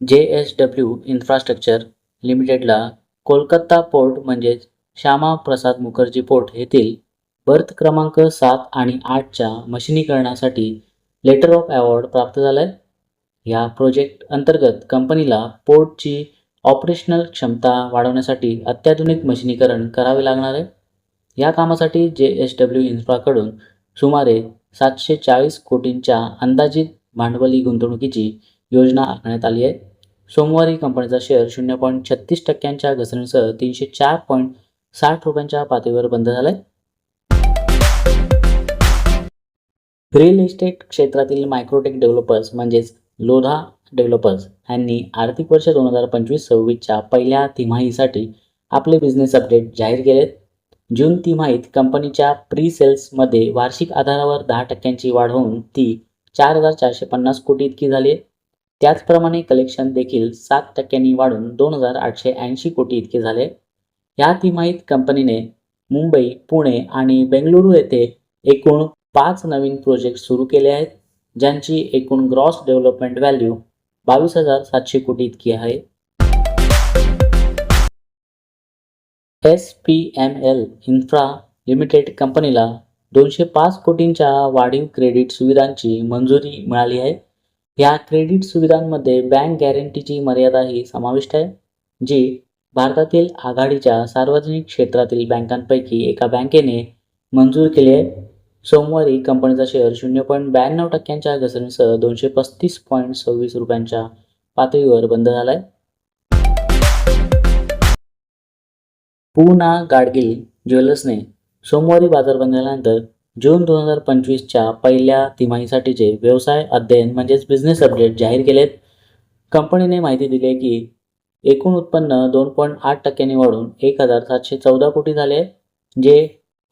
जे S W infrastructure लिमिटेडला Kolkata port म्हणजेच श्यामा प्रसाद मुखर्जी पोर्ट येथील बर्थ क्रमांक सात आणि आठच्या मशिनीकरणासाठी लेटर ऑफ अवॉर्ड प्राप्त झाला आहे या प्रोजेक्ट अंतर्गत कंपनीला पोर्टची ऑपरेशनल क्षमता वाढवण्यासाठी अत्याधुनिक मशिनीकरण करावे लागणार आहे. या कामासाठी जे एस डब्ल्यू इन्फ्राकडून सुमारे सातशे चाळीस कोटींच्या अंदाजित भांडवली गुंतवणुकीची योजना आखण्यात आली आहे. सोमवारी कंपनीचा शेअर शून्य पॉईंट छत्तीस टक्क्यांच्या घसरणीसह तीनशे चार पॉईंट साठ रुपयांच्या पातळीवर बंद झाला आहे रिअल इस्टेट क्षेत्रातील मायक्रोटेक डेव्हलपर्स म्हणजेच लोधा डेव्हलपर्स यांनी आर्थिक वर्ष दोन हजार पंचवीस सव्वीसच्या पहिल्या तिमाहीसाठी आपले बिझनेस अपडेट जाहीर केलेत. जून तिमाहीत कंपनीच्या प्री सेल्समध्ये वार्षिक आधारावर दहा टक्क्यांची वाढ होऊन ती चार हजार चारशे पन्नास कोटी इतकी झाली आहे. त्याचप्रमाणे कलेक्शन देखील सात टक्क्यांनी वाढून दोन हजार आठशे ऐंशी कोटी इतके झाले या तिमाहीत कंपनीने मुंबई पुणे आणि बेंगळुरू येथे एकूण पाच नवीन प्रोजेक्ट सुरू केले आहेत ज्यांची एकूण ग्रॉस डेव्हलपमेंट व्हॅल्यू बावीस हजार सातशे कोटी इतकी आहे. S P M L infra limited कंपनीला दोनशे पाच कोटींच्या वाढीव क्रेडिट सुविधांची मंजुरी मिळाली आहे. या क्रेडिट सुविधांमध्ये बँक गॅरंटीची मर्यादाही समाविष्ट आहे जी भारतातील आघाडीच्या सार्वजनिक क्षेत्रातील बँकांपैकी एका बँकेने मंजूर केली आहे. सोमवारी कंपनीचा शेअर शून्य पॉईंट ब्याण्णव टक्क्यांच्या घसरणीसह दोनशे पस्तीस पॉईंट सव्वीस रुपयांच्या पातळीवर बंद झाला आहे पूना गाडगिल ज्वेलर्सने सोमवारी बाजार बंद झाल्यानंतर जून दोन हजार पंचवीसच्या पहिल्या तिमाहीसाठीचे व्यवसाय अध्ययन म्हणजेच बिझनेस अपडेट जाहीर केलेत. कंपनीने माहिती दिली आहे की एकूण उत्पन्न दोन पॉईंट आठ टक्क्यांनी वाढून एक हजार सातशे चौदा कोटी झाले जे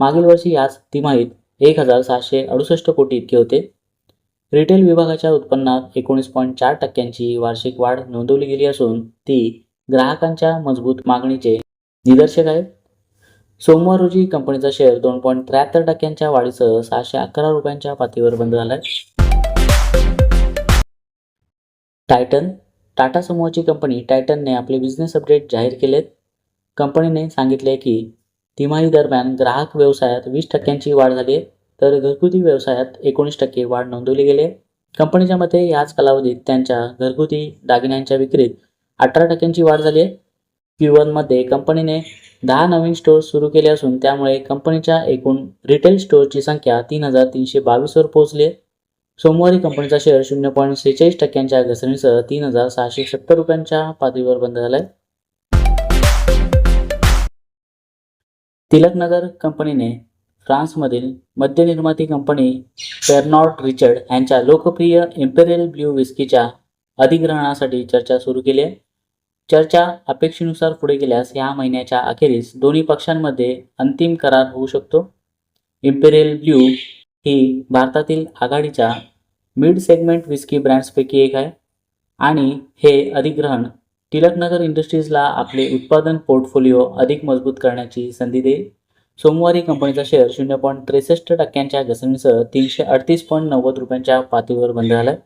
मागील वर्षी याच तिमाहीत एक हजार सहाशे अडुसष्ट कोटी इतके होते. रिटेल विभागाच्या उत्पन्नात एकोणीस पॉईंट चार टक्क्यांची वार्षिक वाढ नोंदवली गेली असून ती ग्राहकांच्या मजबूत मागणीचे निदर्शक आहे सोमवार रोजी कंपनीचा शेअर दोन पॉईंट त्र्याहत्तर टक्क्यांच्या वाढीसह सहाशे अकरा रुपयांच्या पातळीवर बंद झाला आहे टायटन टाटा समूहाची कंपनी टायटनने आपले बिझनेस अपडेट जाहीर केलेत. कंपनीने सांगितले की तिमाही दरम्यान ग्राहक व्यवसायात वीस टक्क्यांची वाढ झाली तर घरगुती व्यवसायात एकोणीस टक्के वाढ नोंदवली गेली कंपनीच्या मते याच कालावधीत त्यांच्या घरगुती दागिन्यांच्या विक्रीत अठरा टक्क्यांची वाढ झाली आहे. क्यू वनमध्ये कंपनीने दहा नवीन स्टोअर्स सुरू केले असून त्यामुळे कंपनीच्या एकूण रिटेल स्टोअरची संख्या तीन हजार तीनशे बावीसवर पोहोचली आहे. सोमवारी कंपनीचा शेअर शून्य पॉईंट सेहेचाळीस टक्क्यांच्या घसरणीसह तीन हजार सहाशे सत्तर रुपयांच्या पातळीवर बंद झाला आहे. तिलकनगर कंपनीने फ्रान्समधील मद्यनिर्माती कंपनी पेरनॉट रिचर्ड यांच्या लोकप्रिय इम्पेरियल ब्ल्यू विस्कीच्या अधिग्रहणासाठी चर्चा सुरू केली आहे. चर्चा अपेक्षेनुसार पुढे गेल्यास या महिन्याच्या अखेरीस दोन्ही पक्षांमध्ये अंतिम करार होऊ शकतो. इम्पेरियल ब्ल्यू ही भारतातील आघाडीच्या मिड सेगमेंट विस्की ब्रँड्सपैकी एक आहे आणि हे अधिग्रहण टिळकनगर इंडस्ट्रीजला आपले उत्पादन पोर्टफोलिओ अधिक मजबूत करण्याची संधी देईल. सोमवारी कंपनीचा शेअर शून्य पॉईंट त्रेसष्ट टक्क्यांच्या घसरणीसह तीनशे अडतीस पॉईंट नव्वद रुपयांच्या पातळीवर बंद झाला आहे